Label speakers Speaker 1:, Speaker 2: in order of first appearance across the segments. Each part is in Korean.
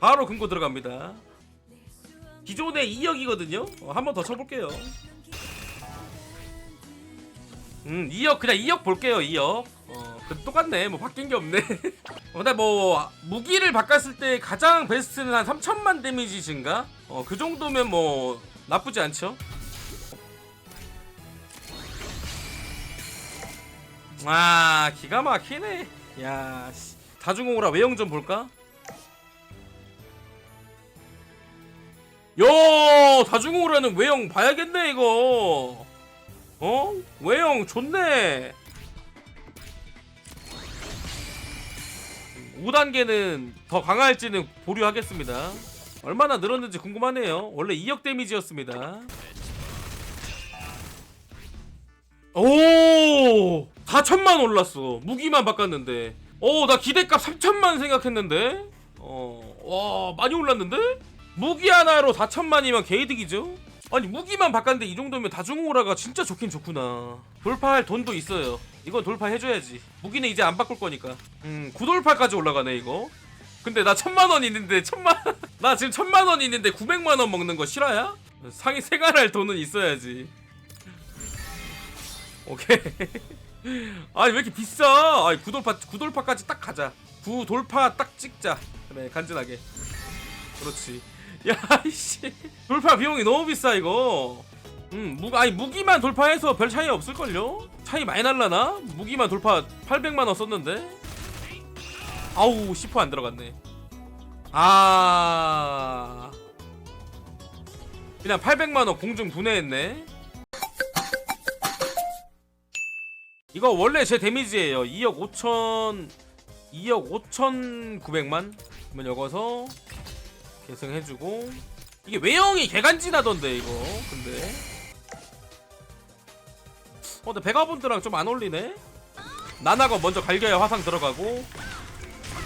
Speaker 1: 바로 금고 들어갑니다. 기존에 2역이거든요. 어, 한번 더 쳐볼게요. 음 2역 그냥 2역 볼게요 2역. 어 그, 똑같네. 뭐 바뀐 게 없네. 어, 근데 뭐 무기를 바꿨을 때 가장 베스트는 한 3천만 데미지 증가? 어 그 정도면 뭐 나쁘지 않죠? 아 기가 막히네. 야 씨. 다중공우라 외형 좀 볼까? 야 다중공우라는 외형 봐야겠네 이거. 어? 외형 좋네. 5단계는 더 강할지는 보류하겠습니다. 얼마나 늘었는지 궁금하네요. 원래 2역 데미지였습니다. 오! 4천만 올랐어. 무기만 바꿨는데. 어나 기대값 3천만 생각했는데? 어와 많이 올랐는데 무기 하나로 4천만이면 개이득이죠? 아니 무기만 바꿨는데 이 정도면 다중오라가 진짜 좋긴 좋구나. 돌파할 돈도 있어요. 이건 돌파해줘야지. 무기는 이제 안 바꿀 거니까. 음 구돌파까지 올라가네 이거. 근데 나 천만원 있는데 천만 나 지금 천만원 있는데 900만원 먹는 거 실화야? 상위 세간할 돈은 있어야지. 오케이. 아니 왜 이렇게 비싸? 아니 구돌파 구돌파까지 딱 가자. 구돌파 딱 찍자. 그래 간지나게. 그렇지 야 이씨. 돌파 비용이 너무 비싸 이거. 음 무, 아니 무기만 돌파해서 별 차이 없을걸요? 차이 많이 날라나? 무기만 돌파 800만원 썼는데? 아우 10%안 들어갔네. 아. 그냥 800만원 공중 분해했네. 이거 원래 제 데미지예요. 2억 5천 2억 5천 9백만? 그러면 여기서 계승해주고. 이게 외형이 개간지나던데 이거. 근데. 어 근데 베가본드랑 좀 안 어울리네? 나나가 먼저 갈겨야 화상 들어가고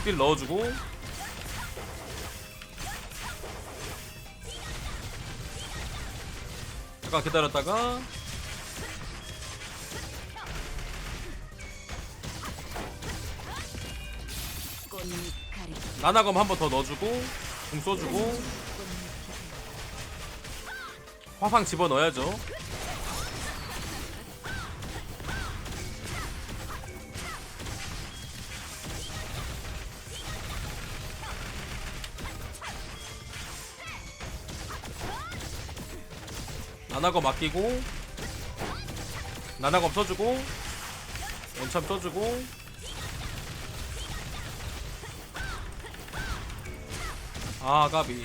Speaker 1: 딜 넣어주고. 잠깐 기다렸다가. 나나검 한 번 더 넣어주고 공 쏘주고. 화상 집어 넣어야죠. 나나검 아끼고. 나나검 써주고. 원참 써주고 아 까비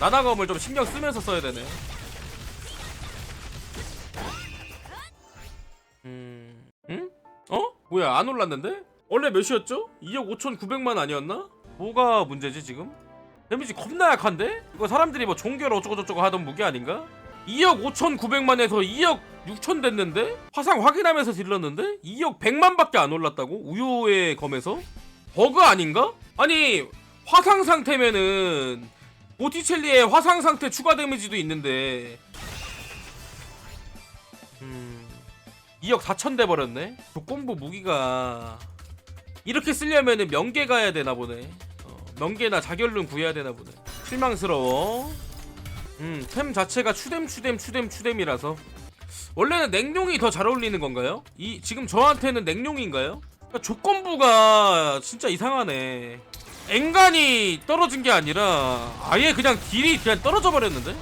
Speaker 1: 나나검을 좀 신경 쓰면서 써야 되네 음... 응? 어? 뭐야 안 올랐는데? 원래 몇이었죠? 2억 5천9백만 아니었나? 뭐가 문제지 지금? 데미지 겁나 약한데? 이거 사람들이 뭐 종결 어쩌고저쩌고 하던 무기 아닌가? 2억 5천9백만에서 2억 6천 됐는데? 화상 확인하면서 딜렀는데? 2억 100만밖에 안 올랐다고? 우유의 검에서? 버그 아닌가? 아니 화상 상태면은 보티첼리의 화상 상태 추가 데미지도 있는데 음 2억 4천 돼 버렸네 조건부 무기가 이렇게 쓰려면은 명계 가야 되나 보네 어, 명계나 자결룬 구해야 되나 보네 실망스러워 음 템 자체가 추뎀 추뎀 추뎀 추뎀이라서 원래는 냉룡이 더 잘 어울리는 건가요? 이 지금 저한테는 냉룡인가요? 조건부가 진짜 이상하네. 앵간이 떨어진 게 아니라 아예 그냥 딜이 그냥 떨어져 버렸는데?